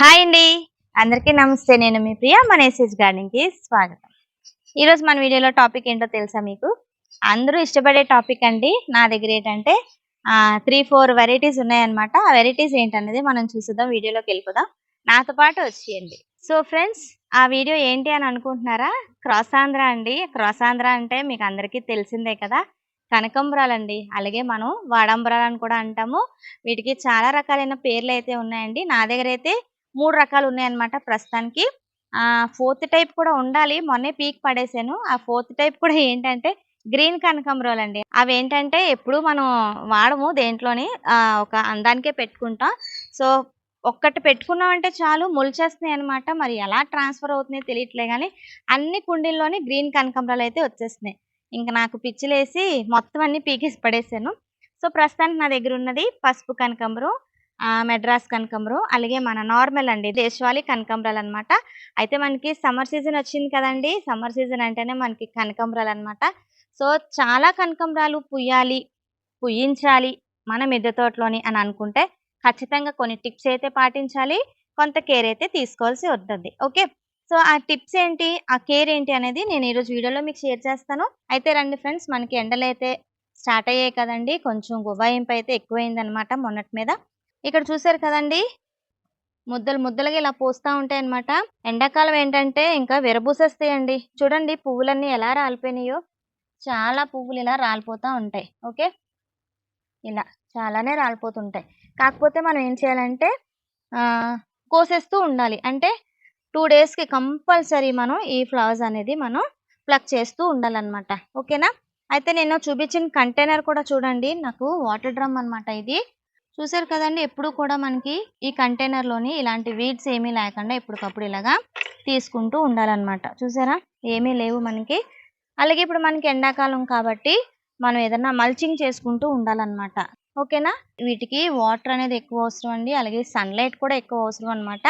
Hi అండి. అందరికీ నమస్తే. నేను మీ ప్రియ మన ఎస్ఎస్ గార్డెన్కి స్వాగతం. ఈరోజు మన వీడియోలో టాపిక్ ఏంటో తెలుసా మీకు? అందరూ ఇష్టపడే టాపిక్ అండి. నా దగ్గర ఏంటంటే త్రీ ఫోర్ వెరైటీస్ ఉన్నాయన్నమాట. ఆ వెరైటీస్ ఏంటనేది మనం చూసుదాం వీడియోలోకి వెళ్ళిపోదాం. నాతో పాటు వచ్చేయండి. సో ఫ్రెండ్స్ ఆ వీడియో ఏంటి అని అనుకుంటున్నారా? క్రాసాంధ్ర అండి. క్రాసాంధ్ర అంటే మీకు అందరికీ తెలిసిందే కదా. కనకంబరాలండి. అలాగే మనం వాడంబరాలు అని కూడా అంటాము. వీటికి చాలా రకాలైన పేర్లు అయితే ఉన్నాయండి. నా దగ్గర అయితే మూడు రకాలు ఉన్నాయన్నమాట ప్రస్తుతానికి. ఫోర్త్ టైప్ కూడా ఉండాలి. మొన్నే పీక్ పడేసాను. ఆ ఫోర్త్ టైప్ కూడా ఏంటంటే గ్రీన్ కనకంబరాలు అండి. అవి ఏంటంటే ఎప్పుడు మనం వాడము దేంట్లోని ఒక అందానికే పెట్టుకుంటాం. సో ఒక్కటి పెట్టుకున్నామంటే చాలు మొలిచేస్తున్నాయి అనమాట మరి ఎలా ట్రాన్స్ఫర్ అవుతున్నాయో తెలియట్లే కానీ అన్ని కుండీల్లోని గ్రీన్ కనకంబరాలు అయితే వచ్చేస్తున్నాయి. ఇంకా నాకు పిచ్చిలేసి మొత్తం అన్ని పీకేసి పడేసాను. సో ప్రస్తుతానికి నా దగ్గర ఉన్నది పసుపు కనకంబరం మెడ్రాస్ కనకాంబరం అలాగే మన నార్మల్ అండి దేశవాళీ కనకంబరాలు అనమాట అయితే మనకి సమ్మర్ సీజన్ వచ్చింది కదండి సమ్మర్ సీజన్ అంటేనే మనకి కనకంబరాలు అనమాట సో చాలా కనకంబరాలు పుయ్యాలి పుయ్యించాలి మన మిద్దె తోటలోని అని అనుకుంటే ఖచ్చితంగా కొన్ని టిప్స్ అయితే పాటించాలి కొంత కేర్ అయితే తీసుకోవాల్సి ఉంటుంది ఓకే? సో ఆ టిప్స్ ఏంటి ఆ కేర్ ఏంటి అనేది నేను ఈరోజు వీడియోలో మీకు షేర్ చేస్తాను. అయితే రండి ఫ్రెండ్స్ మనకి ఎండలు అయితే స్టార్ట్ అయ్యాయి కదండి కొంచెం గుబాయింపు అయితే ఎక్కువైంది అనమాట మొన్నటి మీద. ఇక్కడ చూసారు కదండి? ముద్దలు ముద్దలుగా ఇలా పోస్తూ ఉంటాయి అనమాట ఎండాకాలం ఏంటంటే ఇంకా విరబూసేస్తాయండి. చూడండి పువ్వులన్నీ ఎలా రాలిపోయినాయో. చాలా పువ్వులు ఇలా రాలిపోతూ ఉంటాయి. ఓకే? ఇలా చాలానే రాలిపోతుంటాయి. కాకపోతే మనం ఏం చేయాలంటే కోసేస్తూ ఉండాలి. అంటే టూ డేస్కి కంపల్సరీ మనం ఈ ఫ్లవర్స్ అనేది మనం ప్లక్ చేస్తూ ఉండాలన్నమాట. ఓకేనా? అయితే నేను చూపించిన కంటైనర్ కూడా చూడండి. నాకు వాటర్ డ్రమ్ అనమాట ఇది. చూసారు కదండి ఎప్పుడు కూడా మనకి ఈ కంటైనర్లోని ఇలాంటి వీడ్స్ ఏమీ లేకుండా ఎప్పటికప్పుడు ఇలాగా తీసుకుంటూ ఉండాలన్నమాట. చూసారా ఏమీ లేవు మనకి. అలాగే ఇప్పుడు మనకి ఎండాకాలం కాబట్టి మనం ఏదన్నా మల్చింగ్ చేసుకుంటూ ఉండాలన్నమాట. ఓకేనా? వీటికి వాటర్ అనేది ఎక్కువ అవసరం అండి. అలాగే సన్లైట్ కూడా ఎక్కువ అవసరం అనమాట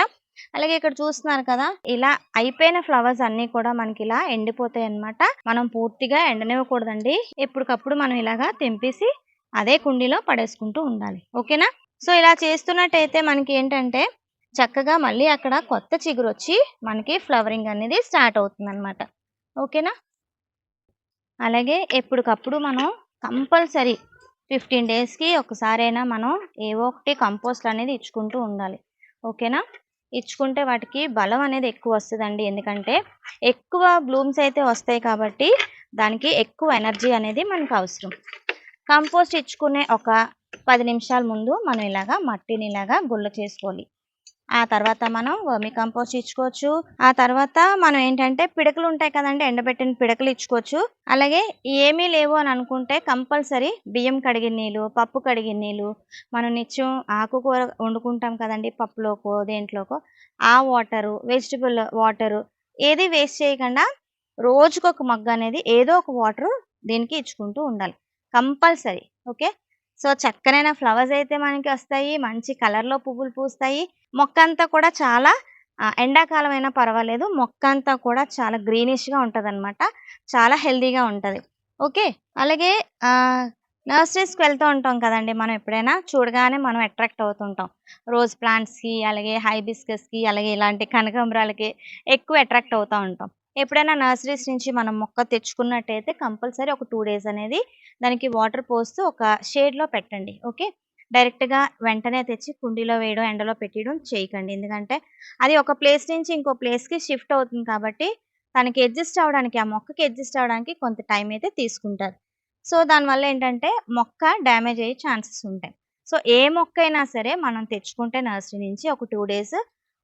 అలాగే ఇక్కడ చూస్తున్నారు కదా ఇలా అయిపోయిన ఫ్లవర్స్ అన్ని కూడా మనకి ఇలా ఎండిపోతాయి అన్నమాట మనం పూర్తిగా ఎండనివ్వకూడదండి. ఎప్పటికప్పుడు మనం ఇలాగా తెంపేసి అదే కుండీలో పడేసుకుంటూ ఉండాలి. ఓకేనా? సో ఇలా చేస్తున్నట్టయితే మనకి ఏంటంటే చక్కగా మళ్ళీ అక్కడ కొత్త చిగురు వచ్చి మనకి ఫ్లవరింగ్ అనేది స్టార్ట్ అవుతుంది అనమాట ఓకేనా? అలాగే ఎప్పటికప్పుడు మనం కంపల్సరీ ఫిఫ్టీన్ డేస్కి ఒకసారైనా మనం ఏవో ఒకటి కంపోస్ట్ అనేది ఇచ్చుకుంటూ ఉండాలి. ఓకేనా? ఇచ్చుకుంటే వాటికి బలం అనేది ఎక్కువ వస్తుందండి. ఎందుకంటే ఎక్కువ బ్లూమ్స్ అయితే వస్తాయి కాబట్టి దానికి ఎక్కువ ఎనర్జీ అనేది మనకు అవసరం. కంపోస్ట్ ఇచ్చుకునే ఒక పది నిమిషాల ముందు మనం ఇలాగా మట్టిని ఇలాగా గుళ్ళు చేసుకోవాలి. ఆ తర్వాత మనం వర్మి కంపోస్ట్ ఇచ్చుకోవచ్చు. ఆ తర్వాత మనం ఏంటంటే పిడకలు ఉంటాయి కదండి ఎండబెట్టిన పిడకలు ఇచ్చుకోవచ్చు. అలాగే ఏమీ లేవు అని అనుకుంటే కంపల్సరీ బియ్యం కడిగిన నీళ్ళు పప్పు కడిగిన నీళ్ళు మనం నిత్యం ఆకుకూర వండుకుంటాం కదండి పప్పులోకో దేంట్లోకో ఆ వాటరు వెజిటబుల్ వాటరు ఏది వేస్ట్ చేయకుండా రోజుకొక మగ్గు అనేది ఏదో ఒక వాటర్ దీనికి ఇచ్చుకుంటూ ఉండాలి. కంపల్సరీ. ఓకే? సో చక్కనైన ఫ్లవర్స్ అయితే మనకి వస్తాయి. మంచి కలర్లో పువ్వులు పూస్తాయి. మొక్క అంతా కూడా చాలా ఎండాకాలం అయినా పర్వాలేదు. మొక్క అంతా కూడా చాలా గ్రీనిష్గా ఉంటుంది అనమాట చాలా హెల్దీగా ఉంటుంది. ఓకే? అలాగే నర్సరీస్కి వెళ్తూ ఉంటాం కదండి మనం ఎప్పుడైనా. చూడగానే మనం అట్రాక్ట్ అవుతుంటాం. రోజ్ ప్లాంట్స్కి అలాగే హైబిస్కస్కి అలాగే ఇలాంటి కనకాంబరాలకి ఎక్కువ అట్రాక్ట్ అవుతూ ఉంటాం. ఎప్పుడైనా నర్సరీస్ నుంచి మనం మొక్క తెచ్చుకున్నట్టయితే కంపల్సరీ ఒక టూ డేస్ అనేది దానికి వాటర్ పోస్తూ ఒక షేడ్లో పెట్టండి. ఓకే? డైరెక్ట్గా వెంటనే తెచ్చి కుండీలో వేయడం ఎండలో పెట్టడం చేయకండి. ఎందుకంటే అది ఒక ప్లేస్ నుంచి ఇంకో ప్లేస్కి షిఫ్ట్ అవుతుంది కాబట్టి తనకి అడ్జస్ట్ అవ్వడానికి ఆ మొక్కకి అడ్జస్ట్ అవ్వడానికి కొంత టైం అయితే తీసుకుంటారు. సో దానివల్ల ఏంటంటే మొక్క డ్యామేజ్ అయ్యే ఛాన్సెస్ ఉంటాయి. సో ఏ మొక్క అయినా సరే మనం తెచ్చుకుంటే నర్సరీ నుంచి ఒక టూ డేస్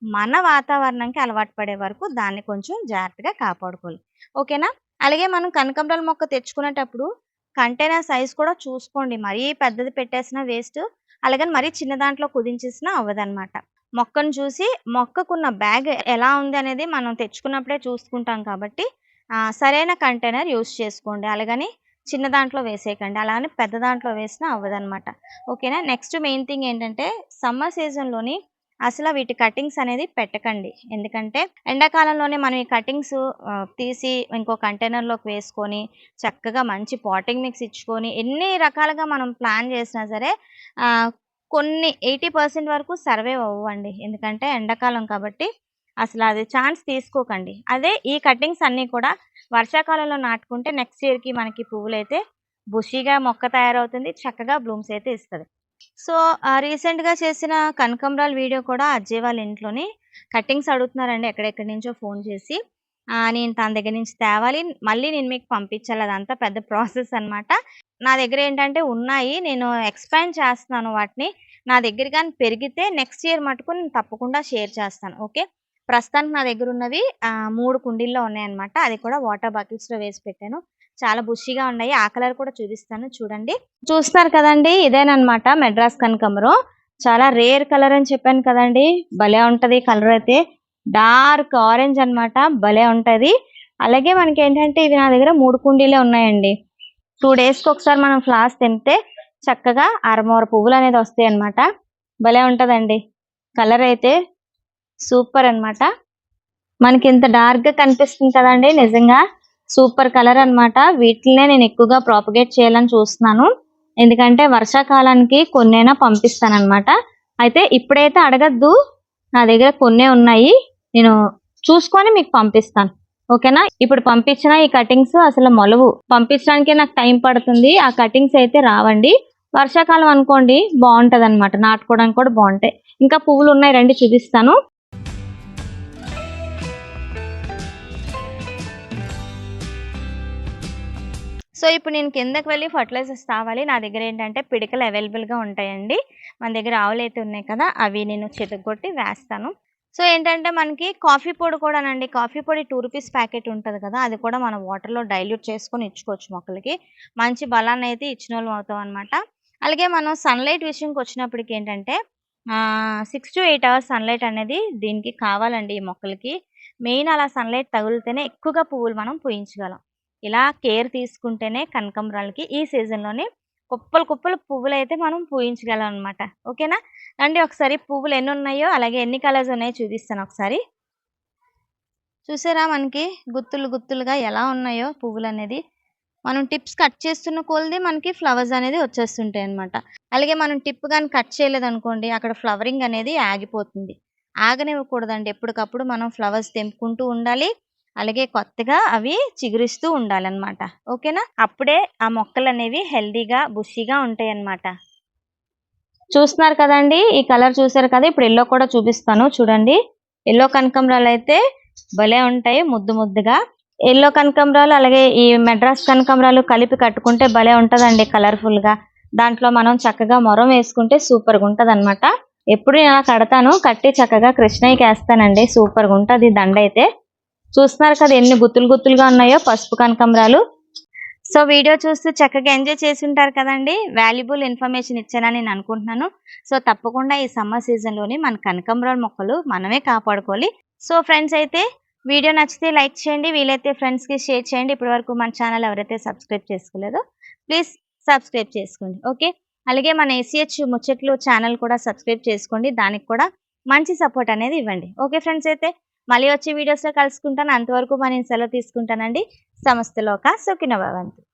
మన వాతావరణంకి అలవాటు పడే వరకు దాన్ని కొంచెం జాగ్రత్తగా కాపాడుకోవాలి. ఓకేనా? అలాగే మనం కనకంబరాల మొక్క తెచ్చుకునేటప్పుడు కంటైనర్ సైజ్ కూడా చూసుకోండి. మరీ పెద్దది పెట్టేసిన వేస్ట్ అలాగని మరీ చిన్న దాంట్లో కుదించేసినా అవ్వదనమాట మొక్కను చూసి మొక్కకున్న బ్యాగ్ ఎలా ఉంది అనేది మనం తెచ్చుకున్నప్పుడే చూసుకుంటాం కాబట్టి సరైన కంటైనర్ యూస్ చేసుకోండి. అలాగని చిన్న దాంట్లో వేసేయకండి. అలానే పెద్ద దాంట్లో వేసినా అవ్వదనమాట ఓకేనా? నెక్స్ట్ మెయిన్ థింగ్ ఏంటంటే సమ్మర్ సీజన్లోని అసలు వీటి కటింగ్స్ అనేది పెట్టకండి. ఎందుకంటే ఎండాకాలంలోనే మనం ఈ కటింగ్స్ తీసి ఇంకో కంటైనర్లోకి వేసుకొని చక్కగా మంచి పాటింగ్ మిక్స్ ఇచ్చుకొని ఎన్ని రకాలుగా మనం ప్లాన్ చేసినా సరే కొన్ని ఎయిటీ పర్సెంట్ వరకు సర్వే అవ్వండి. ఎందుకంటే ఎండాకాలం కాబట్టి అసలు అది ఛాన్స్ తీసుకోకండి. అదే ఈ కటింగ్స్ అన్నీ కూడా వర్షాకాలంలో నాటుకుంటే నెక్స్ట్ ఇయర్కి మనకి పువ్వులు అయితే బుషీగా మొక్క తయారవుతుంది చక్కగా బ్లూమ్స్ అయితే ఇస్తుంది. సో రీసెంట్గా చేసిన కనకంబరాల వీడియో కూడా అజయ్ వాళ్ళ ఇంట్లోని కటింగ్స్ అడుగుతున్నారండి ఎక్కడెక్కడి నుంచో ఫోన్ చేసి. నేను తన దగ్గర నుంచి తేవాలి మళ్ళీ నేను మీకు పంపించాలి అదంతా పెద్ద ప్రాసెస్ అనమాట నా దగ్గర ఏంటంటే ఉన్నాయి నేను ఎక్స్పాండ్ చేస్తున్నాను వాటిని. నా దగ్గర కానీ పెరిగితే నెక్స్ట్ ఇయర్ మటుకు నేను తప్పకుండా షేర్ చేస్తాను ఓకే? ప్రస్తుతానికి నా దగ్గర ఉన్నవి మూడు కుండీల్లో ఉన్నాయన్నమాట అది కూడా వాటర్ బకెట్స్లో వేసి పెట్టాను. చాలా బుషిగా ఉన్నాయి. ఆ కలర్ కూడా చూపిస్తాను. చూడండి. చూస్తున్నారు కదండి? ఇదేనమాట మెడ్రాస్ కనకమరం చాలా రేర్ కలర్ అని చెప్పాను కదండి. భలే ఉంటది కలర్ అయితే. డార్క్ ఆరెంజ్ అన్నమాట. భలే ఉంటది. అలాగే మనకి ఏంటంటే ఇవి నా దగ్గర మూడు కుండీలే ఉన్నాయండి. టూ డేస్కి ఒకసారి మనం ఫ్లాస్ తింటే చక్కగా అరమూర పువ్వులు అనేది వస్తాయి అనమాట భలే ఉంటదండి. కలర్ అయితే సూపర్ అన్నమాట. మనకి ఇంత డార్క్గా కనిపిస్తుంది కదండి నిజంగా. సూపర్ కలర్ అన్నమాట. వీటినే నేను ఎక్కువగా ప్రాపగేట్ చేయాలని చూస్తున్నాను. ఎందుకంటే వర్షాకాలానికి కొన్నైనా పంపిస్తాను అయితే ఇప్పుడైతే అడగద్దు. నా దగ్గర కొన్నే ఉన్నాయి. నేను చూసుకొని మీకు పంపిస్తాను. ఓకేనా? ఇప్పుడు పంపించిన ఈ కటింగ్స్ అసలు మొలవు. పంపించడానికి నాకు టైం పడుతుంది. ఆ కటింగ్స్ అయితే రావండి. వర్షాకాలం అనుకోండి బాగుంటుంది అనమాట నాటుకోవడానికి కూడా బాగుంటాయి. ఇంకా పువ్వులు ఉన్నాయి. రండి చూపిస్తాను. సో ఇప్పుడు నేను కిందకి వెళ్ళి ఫర్టిలైజర్స్ తావాలి నా దగ్గర ఏంటంటే పిడికలు అవైలబుల్గా ఉంటాయండి. మన దగ్గర ఆవులు అయితే ఉన్నాయి కదా అవి నేను చితగొట్టి వేస్తాను. సో ఏంటంటే మనకి కాఫీ పొడి కూడానండి. కాఫీ పొడి టూ రూపీస్ ప్యాకెట్ ఉంటుంది కదా అది కూడా మనం వాటర్లో డైల్యూట్ చేసుకొని ఇచ్చుకోవచ్చు మొక్కలకి. మంచి బలాన్ని అయితే ఇచ్చిన వాళ్ళం అవుతాం అనమాట అలాగే మనం సన్లైట్ విషయంకి వచ్చినప్పటికి ఏంటంటే six to eight hours sunlight అనేది దీనికి కావాలండి ఈ మొక్కలకి. మెయిన్ అలా సన్లైట్ తగిలితేనే ఎక్కువగా పువ్వులు మనం పూయించగలం. ఇలా కేర్ తీసుకుంటేనే కనకంబరాలకి ఈ సీజన్లోనే కుప్పలు కుప్పలు పువ్వులు అయితే మనం పూయించగలం అనమాట ఓకేనా? అండి ఒకసారి పువ్వులు ఎన్ని ఉన్నాయో అలాగే ఎన్ని కలర్స్ ఉన్నాయో చూపిస్తాను ఒకసారి. చూసారా మనకి? గుత్తులు గుత్తులుగా ఎలా ఉన్నాయో పువ్వులు అనేది మనం టిప్స్ కట్ చేస్తున్న కొలది మనకి ఫ్లవర్స్ అనేది వచ్చేస్తుంటాయి అనమాట అలాగే మనం టిప్ కానీ కట్ చేయలేదు అనుకోండి అక్కడ ఫ్లవరింగ్ అనేది ఆగిపోతుంది. ఆగనివ్వకూడదండి. ఎప్పటికప్పుడు మనం ఫ్లవర్స్ తెంపుకుంటూ ఉండాలి. అలాగే కొత్తగా అవి చిగురిస్తూ ఉండాలన్నమాట. ఓకేనా? అప్పుడే ఆ మొక్కలు అనేవి హెల్దీగా బుషీగా ఉంటాయి అన్నమాట చూస్తున్నారు కదండి? ఈ కలర్ చూసారు కదా? ఇప్పుడు ఎల్లో కూడా చూపిస్తాను. చూడండి. ఎల్లో కనకంబరాలు అయితే భలే ఉంటాయి ముద్దు ముద్దుగా. ఎల్లో కనకంబరాలు అలాగే ఈ మెడ్రాస్ కనకంబరాలు కలిపి కట్టుకుంటే భలే ఉంటుందండి కలర్ఫుల్గా దాంట్లో మనం చక్కగా మొరం వేసుకుంటే సూపర్గా ఉంటుంది అనమాట ఎప్పుడు నేను కడతాను కట్టి చక్కగా కృష్ణయ్యకి వేస్తానండి. సూపర్గా ఉంటుంది దండ అయితే చూస్తున్నారు కదా ఎన్ని గుత్తులు గుత్తులుగా ఉన్నాయో పసుపు కనకంబరాలు. సో వీడియో చూస్తూ చక్కగా ఎంజాయ్ చేసి ఉంటారు కదండి. వాల్యుబుల్ ఇన్ఫర్మేషన్ ఇచ్చానని నేను అనుకుంటున్నాను. సో తప్పకుండా ఈ సమ్మర్ సీజన్లోని మన కనకంబరాల మొక్కలు మనమే కాపాడుకోవాలి. సో ఫ్రెండ్స్ అయితే వీడియో నచ్చితే లైక్ చేయండి. వీలైతే ఫ్రెండ్స్కి షేర్ చేయండి. ఇప్పటి వరకు మన ఛానల్ ఎవరైతే సబ్స్క్రైబ్ చేసుకోలేదో ప్లీజ్ సబ్స్క్రైబ్ చేసుకోండి. ఓకే అలాగే మన ఏసీహెచ్ ముచ్చట్లు ఛానల్ కూడా సబ్స్క్రైబ్ చేసుకోండి. దానికి కూడా మంచి సపోర్ట్ అనేది ఇవ్వండి. ఓకే ఫ్రెండ్స్ అయితే మళ్ళీ వచ్చే వీడియోస్లో కలుసుకుంటాను. అంతవరకు మనం సెలవు తీసుకుంటానండి. సమస్తలోక సుఖిన భవంతు.